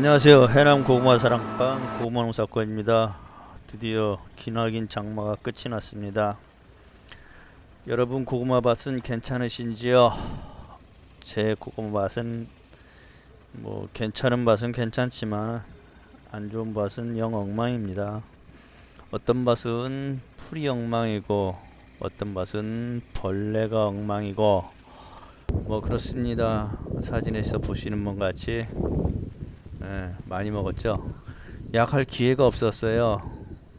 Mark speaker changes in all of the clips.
Speaker 1: 안녕하세요. 해남 고구마 사랑방 고구마 농사권입니다. 드디어 기나긴 장마가 끝이 났습니다. 여러분 고구마 밭은 괜찮으신지요? 제 고구마 밭은 뭐 괜찮은 밭은 괜찮지만 안 좋은 밭은 영 엉망입니다. 어떤 밭은 풀이 엉망이고 어떤 밭은 벌레가 엉망이고 뭐 그렇습니다. 사진에서 보시는 것 같이 예, 많이 먹었죠. 약할 기회가 없었어요.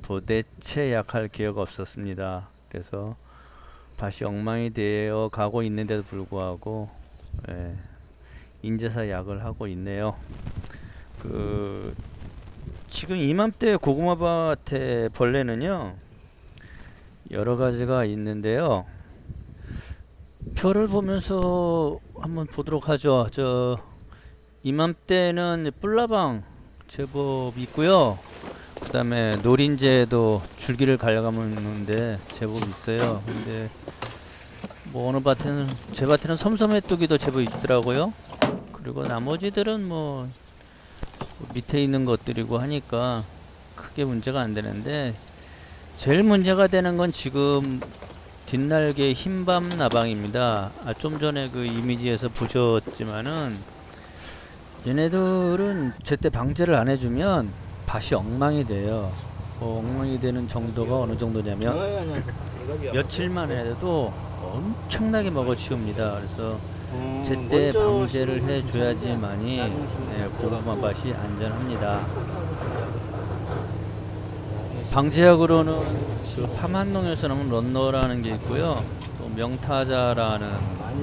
Speaker 1: 도대체 약할 기회가 없었습니다. 그래서 밭이 엉망이 되어 가고 있는데도 불구하고 예, 인제사 약을 하고 있네요. 그 지금 이맘때 고구마 밭에 벌레는요 여러 가지가 있는데요. 표를 보면서 한번 보도록 하죠. 저 이맘때는 뿔라방 제법 있고요. 그 다음에 노린재도 줄기를 갈려가는데 제법 있어요. 근데 뭐 어느 밭에는 제 밭에는 섬섬해뚜기도 제법 있더라고요. 그리고 나머지들은 뭐 밑에 있는 것들이고 하니까 크게 문제가 안 되는데 제일 문제가 되는 건 지금 뒷날개 흰밤 나방입니다. 아, 좀 전에 그 이미지에서 보셨지만은 얘네들은 제때 방제를 안 해주면 밭이 엉망이 돼요. 뭐 엉망이 되는 정도가 어느 정도냐면 며칠만 해도 엄청나게 먹어치웁니다. 그래서 제때 방제를 해줘야지만이 네, 고구마 밭이 안전합니다. 방제약으로는 그 파만농에서는 런너라는 게 있고요. 또 명타자라는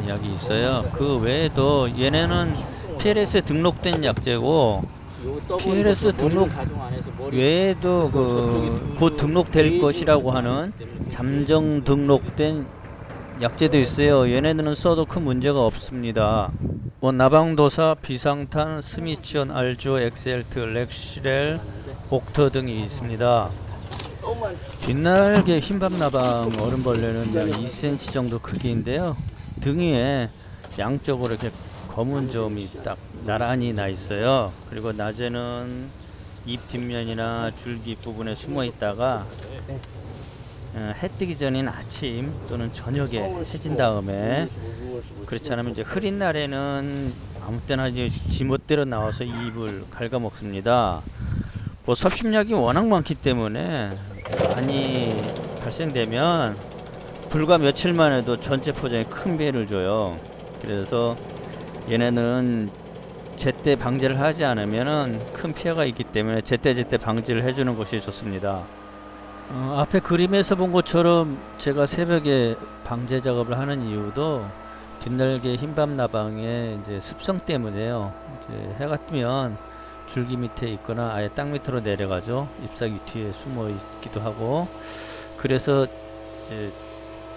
Speaker 1: 약이 있어요. 그 외에도 얘네는 PLS에 등록된 약제고 PLS 등록 외에도 그 곧 등록될 것이라고 하는 잠정 등록된 약제도 있어요. 얘네들은 써도 큰 문제가 없습니다. 뭐 나방도사, 비상탄, 스미치온, 알조, 엑셀트, 렉시렐, 옥터 등이 있습니다. 뒷날개 흰밥 나방 얼음벌레는 약 2cm 정도 크기인데요. 등 위에 양쪽으로 이렇게 검은 점이 딱 나란히 나 있어요. 그리고 낮에는 잎 뒷면이나 줄기 부분에 숨어 있다가 어, 해 뜨기 전인 아침 또는 저녁에 해진 다음에 그렇지 않으면 이제 흐린 날에는 아무 때나 지멋대로 나와서 잎을 갉아먹습니다. 뭐 섭식량이 워낙 많기 때문에 많이 발생되면 불과 며칠만 해도 전체 포장에 큰 피해를 줘요. 그래서 얘네는 제때 방제를 하지 않으면은 큰 피해가 있기 때문에 제때 제때 방제를 해주는 것이 좋습니다. 어, 앞에 그림에서 본 것처럼 제가 새벽에 방제 작업을 하는 이유도 뒷날개 흰밤 나방의 이제 습성 때문에요. 이제 해가 뜨면 줄기 밑에 있거나 아예 땅 밑으로 내려가죠. 잎사귀 뒤에 숨어 있기도 하고 그래서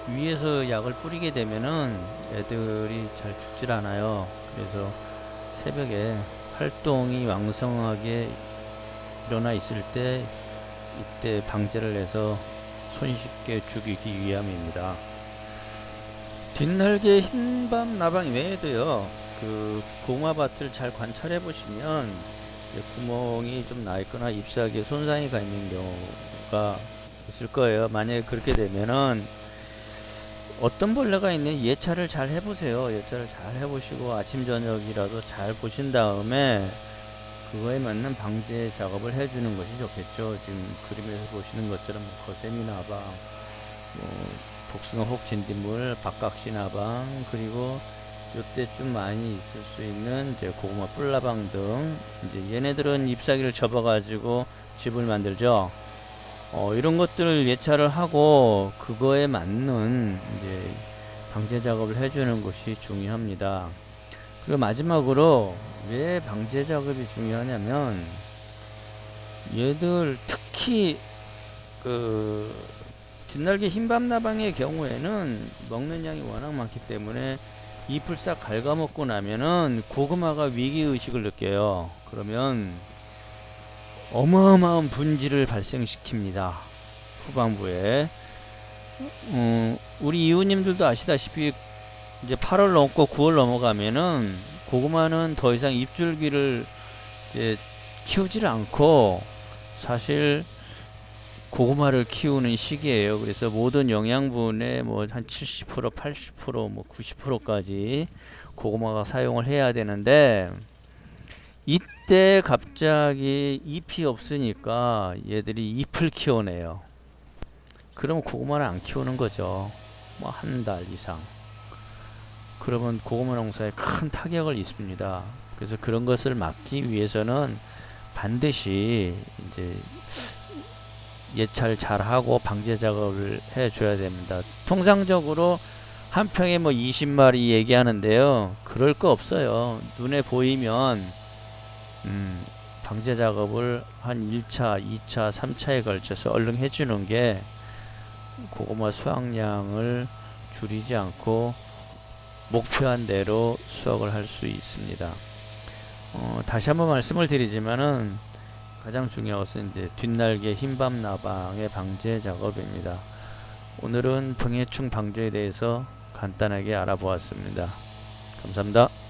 Speaker 1: 위에서 약을 뿌리게 되면은 애들이 잘 죽질 않아요. 그래서 새벽에 활동이 왕성하게 일어나 있을 때 이때 방제를 해서 손쉽게 죽이기 위함입니다. 뒷날개 흰밤 나방 외에도요. 그 고구마밭을 잘 관찰해 보시면 구멍이 좀 나 있거나 잎사귀에 손상이 가 있는 경우가 있을 거예요. 만약에 그렇게 되면은 어떤 벌레가 있는 예찰을 잘 해보세요. 예찰을 잘 해보시고 아침 저녁이라도 잘 보신 다음에 그거에 맞는 방제 작업을 해주는 것이 좋겠죠. 지금 그림에서 보시는 것처럼 뭐 거세미 나방, 뭐 복숭아 혹 진딧물, 박각시 나방, 그리고 요때쯤 많이 있을 수 있는 이제 고구마 뿔나방 등 이제 얘네들은 잎사귀를 접어가지고 집을 만들죠. 어, 이런 것들을 예찰을 하고 그거에 맞는 이제 방제 작업을 해주는 것이 중요합니다. 그리고 마지막으로 왜 방제 작업이 중요하냐면 얘들 특히 그 뒷날개 흰밤나방의 경우에는 먹는 양이 워낙 많기 때문에 잎을 싹 갉아먹고 나면은 고구마가 위기의식을 느껴요. 그러면 어마어마한 분지를 발생시킵니다. 후반부에. 음, 우리 이웃님들도 아시다시피 이제 8월 넘고 9월 넘어가면은 고구마는 더 이상 잎줄기를 이제 키우지를 않고 사실 고구마를 키우는 시기예요. 그래서 모든 영양분의 뭐 한 70%, 80%, 뭐 90%까지 고구마가 사용을 해야 되는데 이때 갑자기 잎이 없으니까 얘들이 잎을 키워내요. 그러면 고구마를 안 키우는 거죠. 뭐 한 달 이상. 그러면 고구마 농사에 큰 타격을 입습니다. 그래서 그런 것을 막기 위해서는 반드시 이제 예찰 잘 하고 방제 작업을 해 줘야 됩니다. 통상적으로 한 평에 뭐 20마리 얘기하는데요. 그럴 거 없어요. 눈에 보이면 음, 방제 작업을 한 1차, 2차, 3차에 걸쳐서 얼른 해 주는 게 고구마 수확량을 줄이지 않고 목표한 대로 수확을 할 수 있습니다. 어, 다시 한번 말씀을 드리지만은 가장 중요한 것은 이제 뒷날개 흰밤 나방의 방제 작업입니다. 오늘은 병해충 방제에 대해서 간단하게 알아보았습니다. 감사합니다.